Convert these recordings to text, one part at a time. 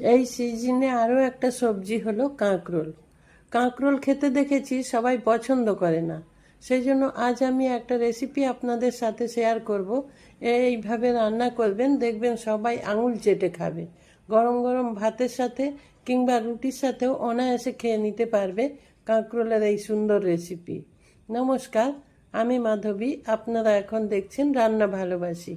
এই সিজনে আরও একটা সবজি হলো কাঁকরোল। কাঁকরোল খেতে দেখেছি সবাই পছন্দ করে না। সেই জন্য আজ আমি একটা রেসিপি আপনাদের সাথে শেয়ার করব। এইভাবে রান্না করবেন, দেখবেন সবাই আঙুল চেটে খাবে। গরম গরম ভাতের সাথে কিংবা রুটির সাথেও অনায়াসে খেয়ে নিতে পারবে কাঁকরোলের এই সুন্দর রেসিপি নমস্কার, আমি মাধবী, আপনারা এখন দেখছেন রান্না ভালোবাসি।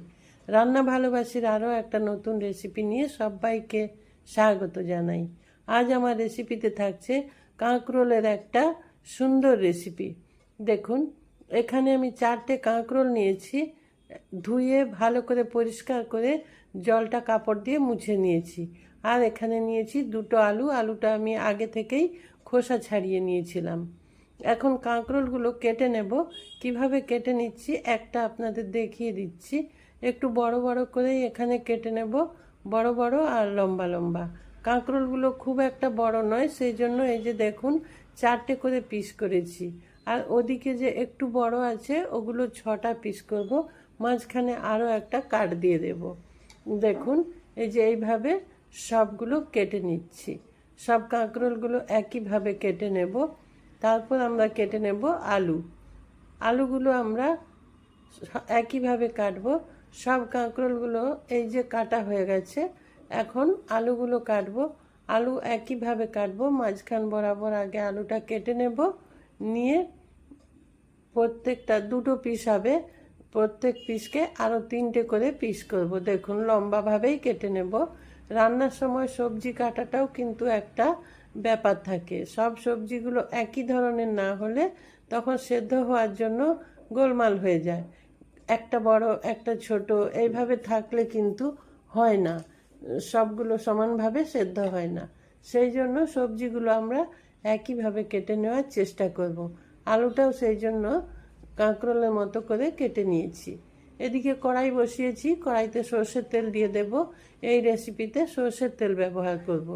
রান্না ভালোবাসির আরও একটা নতুন রেসিপি নিয়ে সবাইকে স্বাগত জানাই। আজ আমার রেসিপিতে থাকছে কাঁকরোলের একটা সুন্দর রেসিপি দেখুন, এখানে আমি চারটে কাঁকরোল নিয়েছি, ধুয়ে ভালো করে পরিষ্কার করে জলটা কাপড় দিয়ে মুছে নিয়েছি। আর এখানে নিয়েছি দুটো আলু, আলুটা আমি আগে থেকেই খোসা ছাড়িয়ে নিয়েছিলাম। এখন কাঁকরোলগুলো কেটে নেব। কীভাবে কেটে নিচ্ছি, একটা আপনাদের দেখিয়ে দিচ্ছি। একটু বড় বড় করেই এখানে কেটে নেব। বড় বড় আর লম্বা লম্বা। কাঁকরোলগুলো খুব একটা বড় নয় সেই জন্য এই যে দেখুন, চারটে করে পিস করেছি। আর ওদিকে যে একটু বড় আছে, ওগুলো ছটা পিস করব, মাঝখানে আরও একটা কাট দিয়ে দেব। দেখুন, এই যে এইভাবে সবগুলো কেটে নিচ্ছি। সব কাঁকরোলগুলো একইভাবে কেটে নেব। তারপর আমরা কেটে নেব আলু। আলুগুলো আমরা একইভাবে কাটবো। সব কাঁকরোলগুলো এই যে কাটা হয়ে গেছে, এখন আলুগুলো কাটবো। আলু একইভাবে কাটবো, মাঝখান বরাবর আগে আলুটা কেটে নেব, নিয়ে প্রত্যেকটা দুটো পিস হবে, প্রত্যেক পিসকে আরও তিনটে করে পিস করব। দেখুন, লম্বাভাবেই কেটে নেব। রান্নার সময় সবজি কাটাটাও কিন্তু একটা ব্যাপার থাকে। সব সবজিগুলো একই ধরনের না হলে তখন সেদ্ধ হওয়ার জন্য গোলমাল হয়ে যায়। একটা বড়, একটা ছোট, এইভাবে থাকলে কিন্তু হয় না। সবগুলো সমানভাবে সেদ্ধ হয় না। সেই জন্য সবজিগুলো আমরা একইভাবে কেটে নেওয়ার চেষ্টা করব। আলুটাও সেই জন্য কাঁকরোলের মতো করে কেটে নিয়েছি। এদিকে কড়াই বসিয়েছি, কড়াইতে সর্ষের তেল দিয়ে দেব। এই রেসিপিতে সর্ষের তেল ব্যবহার করব।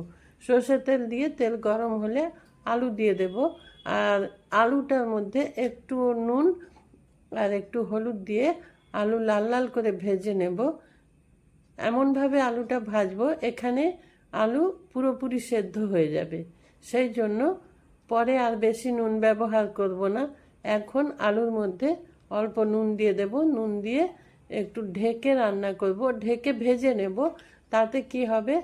সর্ষের তেল দিয়ে তেল গরম হলে আলু দিয়ে দেব। আর আলুটার মধ্যে একটু নুন আর একটু হলুদ দিয়ে আলু লাল লাল করে ভেজে নেব। এমনভাবে আলুটা ভাজবো, এখানে আলু পুরোপুরি সেদ্ধ হয়ে যাবে। সেই জন্য পরে আর বেশি নুন ব্যবহার করব না। এখন আলুর মধ্যে অল্প নুন দিয়ে দেব। নুন দিয়ে একটু ঢেকে রান্না করব। ঢেকে ভেজে নেব, তাতে কি হবে?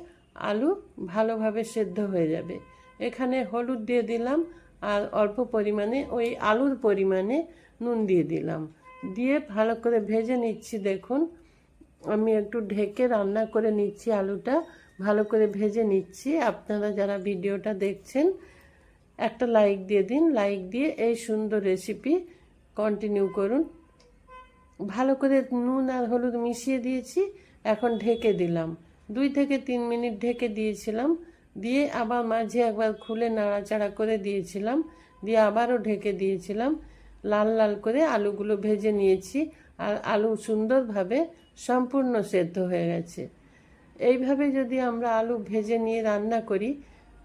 আলু ভালোভাবে সেদ্ধ হয়ে যাবে। এখানে হলুদ দিয়ে দিলাম, আর অল্প পরিমাণে, ওই আলুর পরিমাণে নুন দিয়ে দিলাম। দিয়ে ভালো করে ভেজে নিচ্ছি, দেখুন। আমি একটু ঢেকে রান্না করে নিচ্ছি আলুটা। ভালো করে ভেজে নিচ্ছি। আপনারা যারা ভিডিওটা দেখছেন, একটা লাইক দিয়ে দিন। লাইক দিয়ে এই সুন্দর রেসিপি কন্টিনিউ করুন। ভালো করে নুন আর হলুদ মিশিয়ে দিয়েছি, এখন ঢেকে দিলাম। দুই থেকে তিন মিনিট ঢেকে দিয়েছিলাম। দিয়ে আবার মাঝে একবার খুলে নাড়াচাড়া করে দিয়েছিলাম। দিয়ে আবারও ঢেকে দিয়েছিলাম। লাল লাল করে আলুগুলো ভেজে নিয়েছি। আর আলু সুন্দরভাবে সম্পূর্ণ সেদ্ধ হয়ে গেছে। এইভাবে যদি আমরা আলু ভেজে নিয়ে রান্না করি,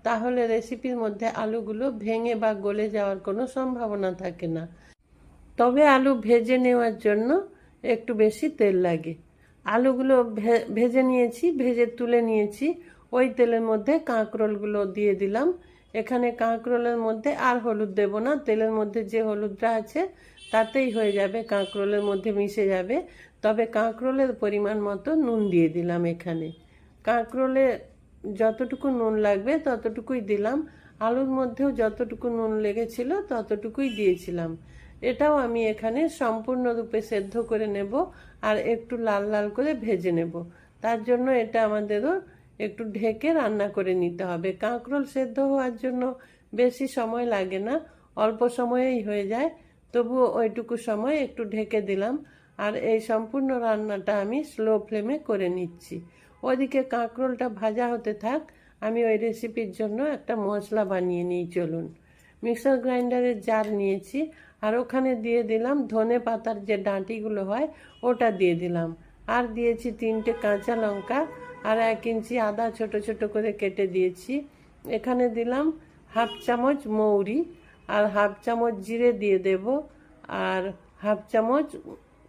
তাহলে রেসিপির মধ্যে আলুগুলো ভেঙে বা গলে যাওয়ার কোনো সম্ভাবনা থাকে না। তবে আলু ভেজে নেওয়ার জন্য একটু বেশি তেল লাগে। আলুগুলো ভেজে নিয়েছি, ভেজে তুলে নিয়েছি। ওই তেলের মধ্যে কাঁকরোলগুলো দিয়ে দিলাম। এখানে কাঁকরোলের মধ্যে আর হলুদ দেব না। তেলের মধ্যে যে হলুদটা আছে, তাতেই হয়ে যাবে, কাঁকরোলের মধ্যে মিশে যাবে। তবে কাঁকরোলের পরিমাণ মতো নুন দিয়ে দিলাম এখানে। কাঁকরোলে যতটুকু নুন লাগবে, ততটুকুই দিলাম। আলুর মধ্যেও যতটুকু নুন লেগেছিল, ততটুকুই দিয়েছিলাম। এটাও আমি এখানে সম্পূর্ণরূপে সেদ্ধ করে নেব আর একটু লাল লাল করে ভেজে নেব। তার জন্য এটা আমাদেরও একটু ঢেকে রান্না করে নিতে হবে। কাঁকরোল সেদ্ধ হওয়ার জন্য বেশি সময় লাগে না, অল্প সময়েই হয়ে যায়। তবুও ওইটুকু সময় একটু ঢেকে দিলাম আর এই সম্পূর্ণ রান্নাটা আমি স্লো ফ্লেমে করে নিচ্ছি। ওইদিকে কাঁকরোলটা ভাজা হতে থাক, আমি ওই রেসিপির জন্য একটা মশলা বানিয়ে নিই, চলুন। মিক্সার গ্রাইন্ডারের জার নিয়েছি আর ওখানে দিয়ে দিলাম ধনে পাতার যে ডাঁটিগুলো হয়, ওটা দিয়ে দিলাম। আর দিয়েছি তিনটে কাঁচা লঙ্কা আর এক ইঞ্চি আদা ছোট ছোট করে কেটে দিয়েছি। এখানে দিলাম হাফ চামচ মৌরি আর হাফ চামচ জিরে দিয়ে দেব আর হাফ চামচ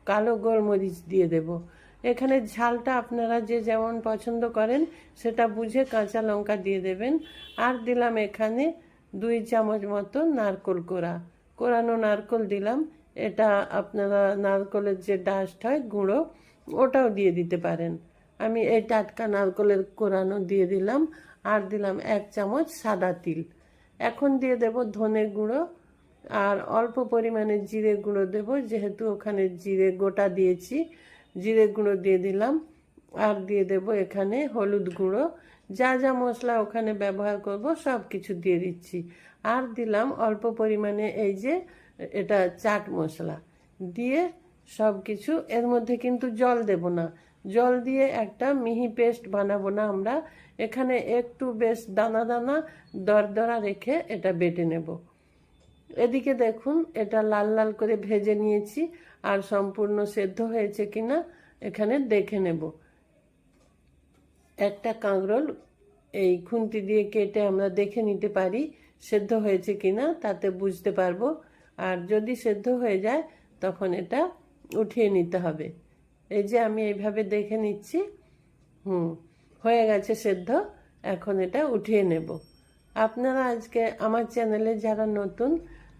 কালো গোলমরিচ দিয়ে দেব। এখানে ঝালটা আপনারা যে যেমন পছন্দ করেন সেটা বুঝে কাঁচা লঙ্কা দিয়ে দেবেন। আর দিলাম এখানে দুই চামচ মতো নারকোল কোড়া। কোরানো নারকোল দিলাম। এটা আপনারা নারকোলের যে ডাস্ট হয় গুঁড়ো, ওটাও দিয়ে দিতে পারেন। আমি এই টাটকা নারকোলের কোরানো দিয়ে দিলাম। আর দিলাম এক চামচ সাদা তিল। এখন দিয়ে দেব ধনে গুঁড়ো। আর অল্প পরিমাণে জিরে গুঁড়ো দেব, যেহেতু ওখানে জিরে গোটা দিয়েছি। জিরে গুঁড়ো দিয়ে দিলাম। আর দিয়ে দেব এখানে হলুদ গুঁড়ো। যা যা মশলা ওখানে ব্যবহার করব, সব কিছু দিয়ে দিচ্ছি। আর দিলাম অল্প পরিমাণে এই যে এটা চাট মশলা। দিয়ে সব কিছু, এর মধ্যে কিন্তু জল দেব না। জল দিয়ে একটা মিহি পেস্ট বানাবো না আমরা। এখানে একটু বেশ দানা দানা দরদরা রেখে এটা বেটে নেব। এদিকে দেখুন, এটা লাল লাল করে ভেজে নিয়েছি। আর সম্পূর্ণ সেদ্ধ হয়েছে কিনা এখানে দেখে নেব। একটা কাঁকরোল এই খুন্তি দিয়ে কেটে আমরা দেখে নিতে পারি সেদ্ধ হয়েছে কিনা, তাতে বুঝতে পারব। আর যদি সেদ্ধ হয়ে যায়, তখন এটা উঠিয়ে নিতে হবে। এই যে আমি এইভাবে দেখে নিচ্ছি, হুম, হয়ে গেছে সেদ্ধ, এখন এটা উঠিয়ে নেব। আপনারা আজকে আমার চ্যানেলে যারা নতুন,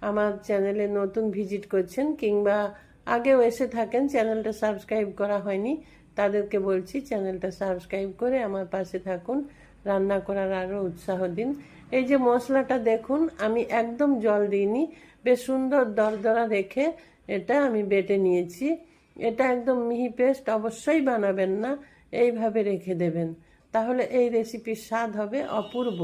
আমার চ্যানেলে নতুন ভিজিট করছেন কিংবা আগেও এসে থাকেন, চ্যানেলটা সাবস্ক্রাইব করা হয়নি, তাদেরকে বলছি চ্যানেলটা সাবস্ক্রাইব করে আমার পাশে থাকুন, রান্না করার আরও উৎসাহ দিন। এই যে মশলাটা দেখুন, আমি একদম জল দিইনি, বেশ সুন্দর দরদরা রেখে এটা আমি বেটে নিয়েছি। এটা একদম মিহি পেস্ট, অবশ্যই বানাবেন না, এইভাবে রেখে দেবেন। তাহলে এই রেসিপির স্বাদ হবে অপূর্ব।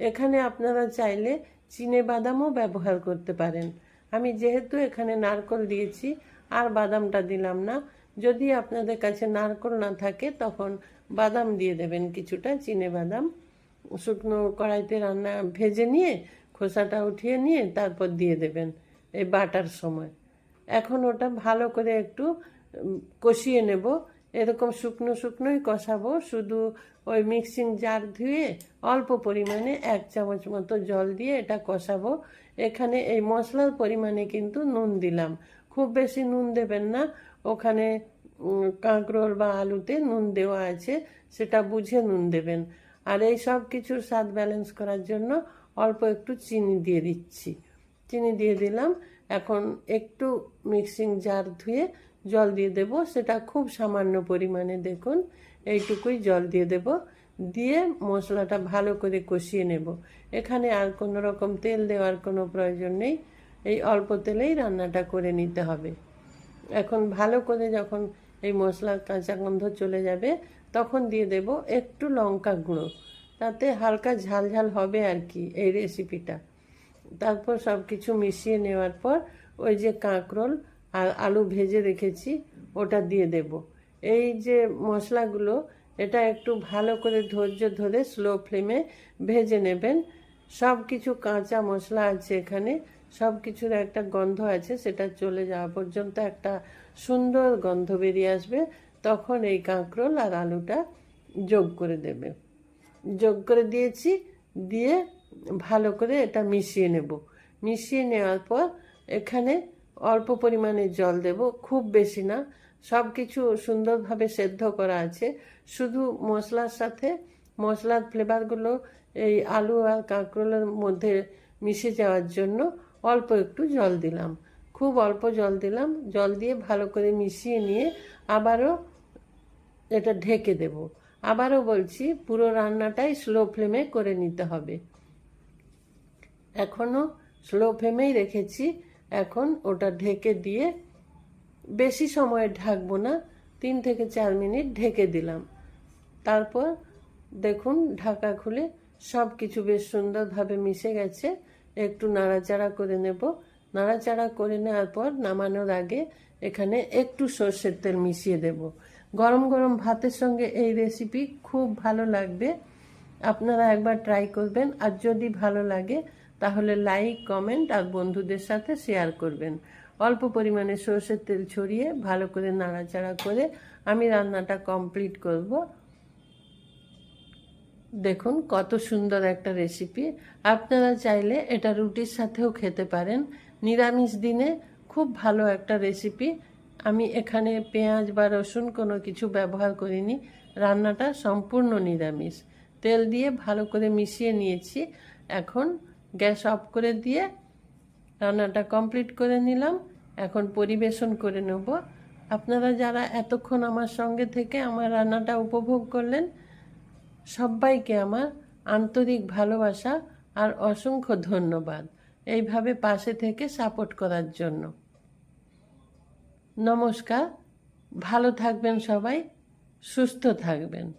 এখানে আপনারা চাইলে চিনে বাদামও ব্যবহার করতে পারেন। আমি যেহেতু এখানে নারকল দিয়েছি, আর বাদামটা দিলাম না। যদি আপনাদের কাছে নারকল না থাকে, তখন বাদাম দিয়ে দেবেন কিছুটা চিনে বাদাম। শুকনো কড়াইতে রান্না ভেজে নিয়ে খোসাটা উঠিয়ে নিয়ে তারপর দিয়ে দেবেন, এই বাটার সময়। এখন ওটা ভালো করে একটু কষিয়ে নেব। এরকম শুকনো শুকনোই কষাবো, শুধু ওই মিক্সিং জার ধুয়ে অল্প পরিমাণে এক চামচ মতো জল দিয়ে এটা কষাবো। এখানে এই মশলার পরিমাণে কিন্তু নুন দিলাম। খুব বেশি নুন দেবেন না। ওখানে কাঁকরোল বা আলুতে নুন দেওয়া আছে, সেটা বুঝে নুন দেবেন। আর এই সব কিছুর স্বাদ ব্যালেন্স করার জন্য অল্প একটু চিনি দিয়ে দিচ্ছি। চিনি দিয়ে দিলাম। এখন একটু মিক্সিং জার ধুয়ে জল দিয়ে দেব। সেটা খুব সামান্য পরিমাণে দেখুন, এইটুকুই জল দিয়ে দেব। দিয়ে মশলাটা ভালো করে কষিয়ে নেব। এখানে আর কোনো রকম তেল দেওয়ার কোনো প্রয়োজন নেই। এই অল্প তেলেই রান্নাটা করে নিতে হবে। এখন ভালো করে যখন এই মশলার কাঁচা গন্ধ চলে যাবে, তখন দিয়ে দেব একটু লঙ্কা গুঁড়ো। তাতে হালকা ঝাল ঝাল হবে আর কি এই রেসিপিটা তারপর সব কিছু মিশিয়ে নেওয়ার পর ওই যে কাঁকরোল আর আলু ভেজে রেখেছি, ওটা দিয়ে দেব। এই যে মশলাগুলো, এটা একটু ভালো করে ধৈর্য ধরে স্লো ফ্লেমে ভেজে নেবেন। সব কিছু কাঁচা মশলা আছে এখানে সব কিছুর একটা গন্ধ আছে, সেটা চলে যাওয়া পর্যন্ত একটা সুন্দর গন্ধ বেরিয়ে আসবে। তখন এই কাঁকরোল আর আলুটা যোগ করে দেবে। যোগ করে দিয়েছি, দিয়ে ভালো করে এটা মিশিয়ে নেব। মিশিয়ে নেওয়ার পর এখানে অল্প পরিমাণে জল দেব, খুব বেশি না। সব কিছু সুন্দরভাবে সেদ্ধ করা আছে। শুধু মশলার সাথে, মশলার ফ্লেভারগুলো এই আলু আর কাঁকরোলের মধ্যে মিশে যাওয়ার জন্য অল্প একটু জল দিলাম। খুব অল্প জল দিলাম। জল দিয়ে ভালো করে মিশিয়ে নিয়ে আবারও এটা ঢেকে দেব। আবারও বলছি, পুরো রান্নাটাই স্লো ফ্লেমে করে নিতে হবে। এখনও স্লো ফ্লেমেই রেখেছি। এখন ওটা ঢেকে দিয়ে বেশি সময় ঢাকবো না, তিন থেকে চার মিনিট ঢেকে দিলাম। তারপর দেখুন ঢাকা খুলে সব কিছু বেশ সুন্দরভাবে মিশে গেছে। একটু নাড়াচাড়া করে নেব। নাড়াচাড়া করে নেওয়ার পর নামানোর আগে এখানে একটু সর্ষের তেল মিশিয়ে দেব। গরম গরম ভাতের সঙ্গে এই রেসিপি খুব ভালো লাগবে। আপনারা একবার ট্রাই করবেন। আর যদি ভালো লাগে তাহলে লাইক কমেন্ট আর বন্ধুদের সাথে শেয়ার করবেন। অল্প পরিমাণে সর্ষের তেল ছড়িয়ে ভালো করে নাড়াচাড়া করে আমি রান্নাটা কমপ্লিট করব। দেখুন কত সুন্দর একটা রেসিপি আপনারা চাইলে এটা রুটির সাথেও খেতে পারেন। নিরামিষ দিনে খুব ভালো একটা রেসিপি আমি এখানে পেঁয়াজ বা রসুন কোনো কিছু ব্যবহার করিনি। রান্নাটা সম্পূর্ণ নিরামিষ। তেল দিয়ে ভালো করে মিশিয়ে নিয়েছি। এখন গ্যাস অফ করে দিয়ে রান্নাটা কমপ্লিট করে নিলাম। এখন পরিবেশন করে নেব। আপনারা যারা এতক্ষণ আমার সঙ্গে থেকে আমার রান্নাটা উপভোগ করলেন, সবাইকে আমার আন্তরিক ভালোবাসা আর অসংখ্য ধন্যবাদ। এইভাবে পাশে থেকে সাপোর্ট করার জন্য। নমস্কার। ভালো থাকবেন সবাই, সুস্থ থাকবেন।